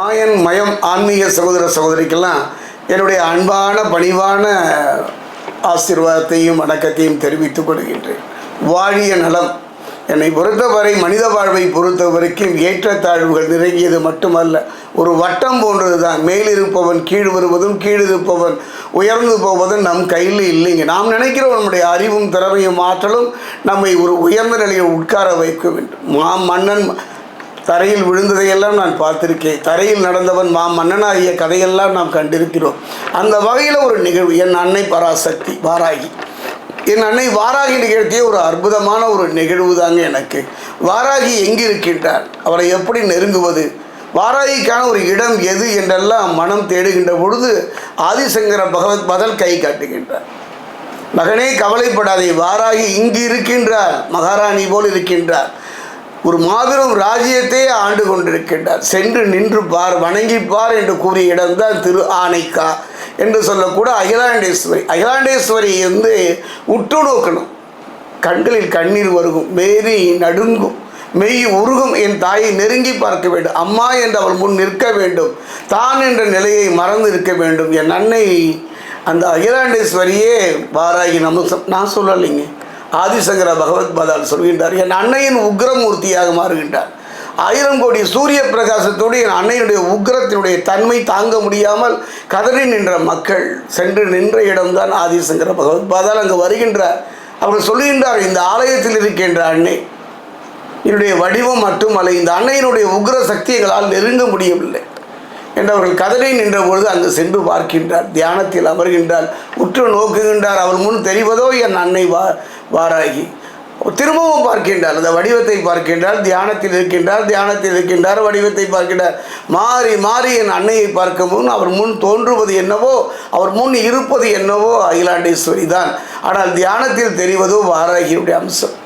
மாயன் மயம் ஆன்மீக சகோதர சகோதரிக்கெல்லாம் என்னுடைய அன்பான பணிவான ஆசீர்வாதத்தையும் வணக்கத்தையும் தெரிவித்துக் கொள்கின்றேன். வாழிய நலம். என்னை பொறுத்தவரை மனித வாழ்வை பொறுத்த வரைக்கும் ஏற்றத்தாழ்வுகள் நிறைங்கியது மட்டுமல்ல ஒரு வட்டம் போன்றது தான் மேலிருப்பவன் கீழ் வருவதும் கீழிருப்பவன் உயர்ந்து போவதும் நம் கையில் இல்லைங்க. நாம் நினைக்கிறோம் நம்முடைய அறிவும் திறமையும் ஆற்றலும் நம்மை ஒரு உயர்ந்த நிலையில் உட்கார வைக்க வேண்டும். மா மன்னன் தரையில் விழுந்ததையெல்லாம் நான் பார்த்திருக்கேன். தரையில் நடந்தவன் மா மன்னனாகிய கதையெல்லாம் நாம் கண்டிருக்கிறோம். அந்த வகையில் ஒரு நிகழ்வு. என் அன்னை பராசக்தி வாராகி. என் அன்னை வாராகி நிகழ்த்திய ஒரு அற்புதமான ஒரு நிகழ்வு தாங்க எனக்கு. வாராகி எங்கு இருக்கின்றார் அவரை எப்படி நெருங்குவது? வாராகிக்கான ஒரு இடம் எது என்றெல்லாம் மனம் தேடுகின்ற பொழுது ஆதிசங்கர பகவத் பதில் கை காட்டுகின்றார். மகனே கவலைப்படாதே. வாராகி இங்கு இருக்கின்றார் மகாராணி போல் இருக்கின்றார். ஒரு மாபெரும் ராஜ்யத்தையே ஆண்டு கொண்டிருக்கின்றார். சென்று நின்று பார் வணங்கி பார் என்று கூறிய இடம்தான் திரு ஆனைக்கா என்று சொல்லக்கூட அகிலாண்டேஸ்வரி. அகிலாண்டேஸ்வரி வந்து உற்று நோக்கணும். கண்களில் கண்ணீர் வருகும் மேரி நடுங்கும் மெய் உருகும் என் தாயை நெருங்கி பார்க்க வேண்டும். அம்மா என்று அவள் முன் நிற்க வேண்டும். தான் என்ற நிலையை மறந்து இருக்க வேண்டும். என் அன்னை அந்த அகிலாண்டேஸ்வரியே வாராகி நமசம். நான் சொல்லலைங்க. ஆதிசங்கர பகவத் பாதால் சொல்கின்றார் என் அன்னையின் உக்ரமூர்த்தியாக மாறுகின்றார். ஆயிரம் கோடி சூரிய பிரகாசத்தோடு என் அன்னையுடைய உக்ரத்தினுடைய தன்மை தாங்க முடியாமல் கதறி நின்ற மக்கள் சென்று நின்ற இடம்தான் ஆதிசங்கர பகவத் பாதால் அங்கு வருகின்றார். அவர் சொல்லுகின்றார் இந்த ஆலயத்தில் இருக்கின்ற அன்னை என்னுடைய வடிவம் மட்டுமல்ல இந்த அன்னையினுடைய உக்ர சக்திகளால் நெருங்க முடியவில்லை. என்றவர்கள் கதறி நின்ற பொழுது அங்கு சென்று பார்க்கின்றார். தியானத்தில் அமர்கின்றார் உற்று நோக்குகின்றார். அவர் முன் தெரிவதோ என் அன்னை வா வாராகி. திரும்பவும் பார்க்கின்றார். அந்த வடிவத்தை பார்க்கின்றார் தியானத்தில் இருக்கின்றார் தியானத்தில் இருக்கின்றார் வடிவத்தை பார்க்கின்றார். மாறி மாறி என் அன்னையை பார்க்கும் முன் அவர் முன் தோன்றுவது என்னவோ அவர் முன் இருப்பது என்னவோ அகிலாண்டேஸ்வரி தான் ஆனால் தியானத்தில் தெரிவதோ வாராகியுடைய அம்சம்.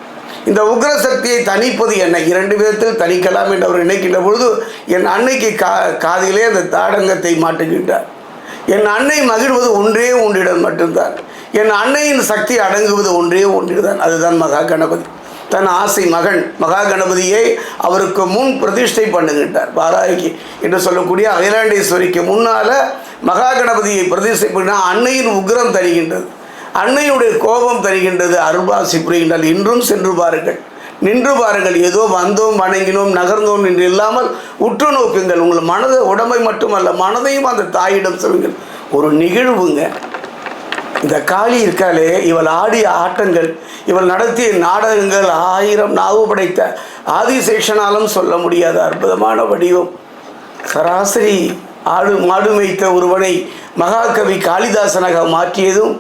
இந்த உக்ர சக்தியை தணிப்பது என்ன? இரண்டு விதத்தில் தணிக்கலாம் என்று அவர் நினைக்கின்ற பொழுது என் அன்னைக்கு கா காதிலே அந்த தாடங்கத்தை மாட்டுகின்றார். என் அன்னை மகிழ்வது ஒன்றே ஒன்றிடம் மட்டும்தான். என் அன்னையின் சக்தி அடங்குவது ஒன்றே ஒன்றுதான். அதுதான் மகா கணபதி. தன் ஆசை மகன் மகா கணபதியை அவருக்கு முன் பிரதிஷ்டை பண்ணுகின்றார். வாராகி என்று சொல்லக்கூடிய அகிலாண்டேஸ்வரிக்கு முன்னால் மகா கணபதியை பிரதிஷ்டை பண்ணினா அன்னையின் உக்ரம் தருகின்றது. அன்னையுடைய கோபம் தருகின்றது அருள்பாசி புரிகின்றால் இன்றும் சென்று பாருங்கள். நின்று பாருங்கள். ஏதோ வந்தோம் வணங்கினோம் நகர்ந்தோம் என்று இல்லாமல் உற்று நோக்குங்கள். உங்கள் மனதை உடம்பை மட்டுமல்ல மனதையும் அந்த தாயிடம் சொல்லுங்கள். ஒரு நிகழ்வுங்க. இந்த காளி இருக்காளே இவள் ஆடிய ஆட்டங்கள் இவள் நடத்திய நாடகங்கள் ஆயிரம் நாவு படைத்த ஆதிசேஷனாலும் சொல்ல முடியாத அற்புதமான வடிவம். சராசரி ஆடு மாடு மேய்த்த ஒருவனை மகாகவி காளிதாசனாக மாற்றியதும்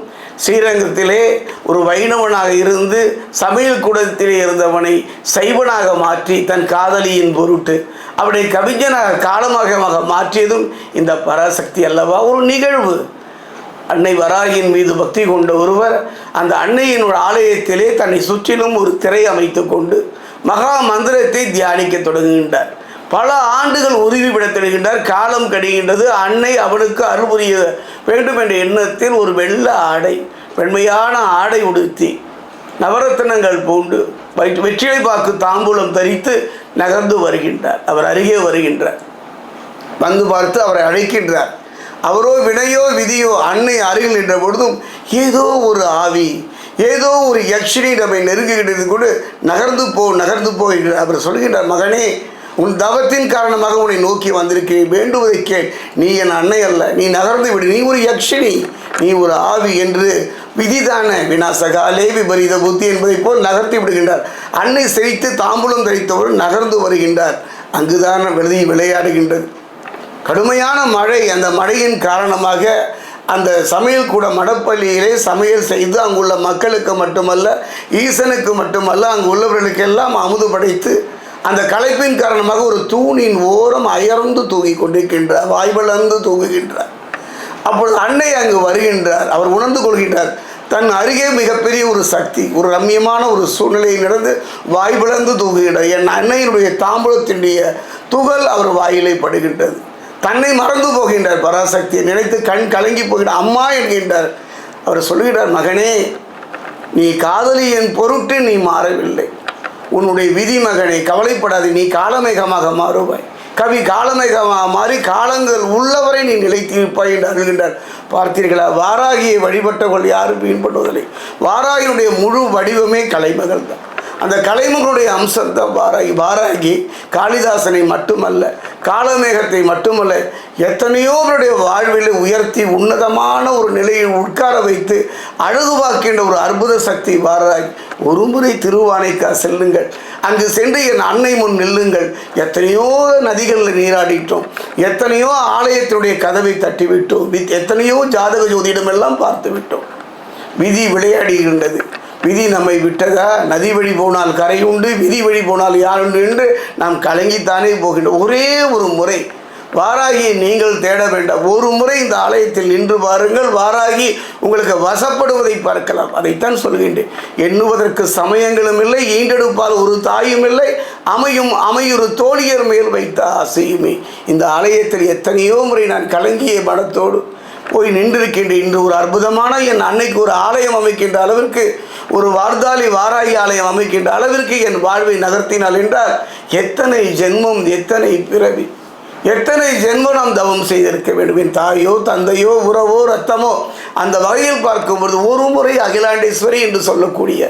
ஸ்ரீரங்கத்திலே ஒரு வைணவனாக இருந்து சமையல் கூடத்திலே இருந்தவனை சைவனாக மாற்றி தன் காதலியின் பொருட்டு அவனை கவிஞனாக காலமாக மாற்றியதும் இந்த பராசக்தி அல்லவா? ஒரு நிகழ்வு. அன்னை வராகியின் மீது பக்தி கொண்ட ஒருவர் அந்த அன்னையின் ஆலயத்திலே தன்னை சுற்றிலும் ஒரு திரை அமைத்து கொண்டு மகா மந்திரத்தை தியானிக்க தொடங்குகின்றார். பல ஆண்டுகள் உருவி விடத்திடுகின்றார் காலம் கடுகின்றது. அன்னை அவனுக்கு அருள்புரிய வேண்டும் என்ற எண்ணத்தில் ஒரு வெள்ள ஆடை பெண்மையான ஆடை உடுத்தி நவரத்தினங்கள் பூண்டு வயிற்று வெற்றிலை பாக்கு தாம்பூலம் தரித்து நகர்ந்து வருகின்றார். அவர் அருகே வருகின்றார். வந்து பார்த்து அவரை அழைக்கின்றார். அவரோ வினையோ விதியோ அன்னை அருகில் நின்ற பொழுதும் ஏதோ ஒரு ஆவி ஏதோ ஒரு யக்ஷினி நம்மை நெருங்குகின்றது கூட நகர்ந்து போ நகர்ந்து போ என்று அவர் சொல்கின்றார் மகனே உன் தவத்தின் காரணமாக உன்னை நோக்கி வந்திருக்கிறேன் வேண்டுவதை கேள். நீ என் அன்னை அல்ல நீ நகர்ந்து விடு. நீ ஒரு யக்ஷினி நீ ஒரு ஆவி என்று விதிதான வினாசகாலே விபரீத புத்தி என்பதைப் போல் நகர்த்தி விடுகின்றார். அன்னை செழித்து தாம்பூலம் தரித்தவர் நகர்ந்து வருகின்றார். அங்குதான் விளதி விளையாடுகின்றது. கடுமையான மழை அந்த மழையின் காரணமாக அந்த சமையல் கூட மடப்பள்ளியிலே சமையல் செய்து அங்குள்ள மக்களுக்கு மட்டுமல்ல ஈசனுக்கு மட்டுமல்ல அங்கு உள்ளவர்களுக்கெல்லாம் அமுது படைத்து அந்த களைப்பின் காரணமாக ஒரு தூணின் ஓரம் அயர்ந்து தூங்கிக் கொண்டிருக்கின்றார் வாய்வளர்ந்து தூங்குகின்றார். அப்பொழுது அன்னை அங்கு வருகின்றார். அவர் உணர்ந்து கொள்கின்றார் தன் அருகே மிகப்பெரிய ஒரு சக்தி ஒரு ரம்மியமான ஒரு சூழ்நிலையை நடந்து வாய் தூங்குகின்றார். என் அன்னையினுடைய தாம்பூலத்தினுடைய துகள் அவர் வாயிலே படுகின்றது. தன்னை மறந்து போகின்றார் பராசக்தியை. நினைத்து கண் கலங்கி போகின்றார் அம்மா என்கின்றார். அவர் சொல்லுகிறார் மகனே நீ காதலியின் பொருட்டு நீ மாறவில்லை. உன்னுடைய விதி மகனை கவலைப்படாது நீ காலமேகமாக மாறுவாய். கவி காலமேகமாக மாறி காலங்கள் உள்ளவரை நீ நிலைத்திருப்பாய் என்று அருகின்றார் பார்த்தீர்களா வாராகியை வழிபட்டவர்கள் யாரும் வீண்படுவதில்லை வாராகியினுடைய முழு வடிவமே கலைமகள் தான் அந்த கலைமகளுடைய அம்சத்தை வாராகி வாராகி காளிதாசனை மட்டுமல்ல காலமேகத்தை மட்டுமல்ல எத்தனையோ அவருடைய வாழ்வில் உயர்த்தி உன்னதமான ஒரு நிலையில் உட்கார வைத்து அழகு பார்க்கின்ற ஒரு அற்புத சக்தி வாராகி ஒரு முறை திருவானைக்கா செல்லுங்கள். அங்கு சென்று என் அன்னை முன் நில்லுங்கள். எத்தனையோ நதிகளில் நீராடிட்டோம். எத்தனையோ ஆலயத்தினுடைய கதவை தட்டிவிட்டோம். எத்தனையோ ஜாதக ஜோதிடமெல்லாம் பார்த்து விட்டோம் விதி விளையாடுகின்றது. விதி நம்மை விட்டதா? நதி வழி போனால் கரை உண்டு விதி வழி போனால் யார் உண்டு என்று நாம் கலங்கித்தானே போகின்றோம் ஒரே ஒரு முறை. வாராகியை நீங்கள் தேட வேண்டாம். ஒரு முறை இந்த ஆலயத்தில் நின்று பாருங்கள். வாராகி உங்களுக்கு வசப்படுவதை பார்க்கலாம். அதைத்தான் சொல்கின்றேன். எண்ணுவதற்கு சமயங்களும் இல்லை ஈண்டெடுப்பால் ஒரு தாயும் இல்லை அமையும் அமையொரு தோழியர் மேல் வைத்த ஆசையுமே. இந்த ஆலயத்தில் எத்தனையோ முறை நான் கலங்கிய மனத்தோடு போய் நின்றிருக்கின்ற இன்று ஒரு அற்புதமான என் அன்னைக்கு ஒரு ஆலயம் அமைக்கின்ற அளவிற்கு ஒரு வார்தாளி வாராய் ஆலயம் அமைக்கின்ற அளவிற்கு என் வாழ்வை நகர்த்தினாள் என்றால் எத்தனை ஜென்மம் எத்தனை பிறவி எத்தனை ஜென்மம் நாம் தவம் செய்திருக்க வேண்டும்? என் தாயோ தந்தையோ உறவோ ரத்தமோ அந்த வகையில் பார்க்கும்பொழுது ஒரு முறை அகிலாண்டேஸ்வரி என்று சொல்லக்கூடிய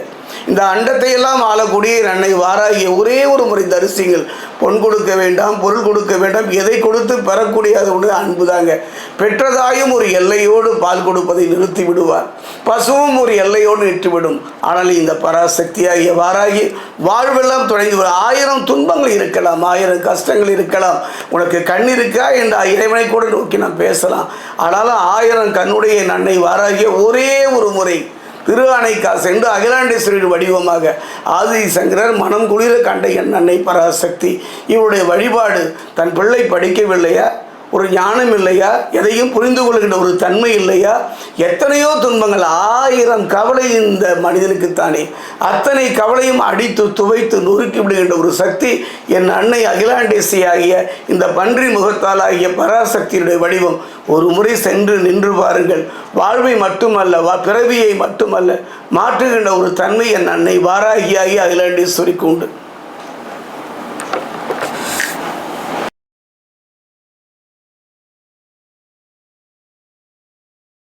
இந்த அண்டத்தை எல்லாம் ஆளக்கூடிய அன்னை வாராகிய ஒரே ஒரு முறை தரிசிங்கள் பொன் கொடுக்க வேண்டாம் பொருள் கொடுக்க வேண்டாம் எதை கொடுத்து பெறக்கூடிய அது ஒன்று அன்பு தாங்க பெற்றதாயும் ஒரு எல்லையோடு பால் கொடுப்பதை நிறுத்தி விடுவார். பசுவும் ஒரு எல்லையோடு நிற்றுவிடும் ஆனால் இந்த பராசக்தியாகிய வாராகி வாழ்வெல்லாம் தொடங்கி வரும். ஆயிரம் துன்பங்கள் இருக்கலாம் ஆயிரம் கஷ்டங்கள் இருக்கலாம். உனக்கு கண் இருக்கா என்று இறைவனை கூட நோக்கி நாம் பேசலாம். ஆனாலும் ஆயிரம் கண்ணுடைய நன்னை வாராகிய ஒரே ஒரு முறை திரு அணைக்கா சென்று அகிலாண்டேஸ்வரர் வடிவமாக ஆதி சங்கரர் மனம் குளிர கண்ட என் அன்னை பராசக்தி. இவருடைய வழிபாடு தன் பிள்ளை படிக்கவில்லையா? ஒரு ஞானம் இல்லையா? எதையும் புரிந்து கொள்கின்ற ஒரு தன்மை இல்லையா? எத்தனையோ துன்பங்கள் ஆயிரம் கவலை இந்த மனிதனுக்குத்தானே. அத்தனை கவலையும் அடித்து துவைத்து நொறுக்கி விடுகின்ற ஒரு சக்தி என் அன்னை அகிலாண்டேசி ஆகிய இந்த பன்றி முகத்தால் ஆகிய பராசக்தியுடைய வடிவம். ஒரு முறை சென்று நின்று பாருங்கள். வாழ்வை மட்டுமல்ல பிறவியை மட்டுமல்ல மாற்றுகின்ற ஒரு தன்மை என் அன்னை வாராகியாகி அகிலாண்டேஸ்வரிக்கு உண்டு.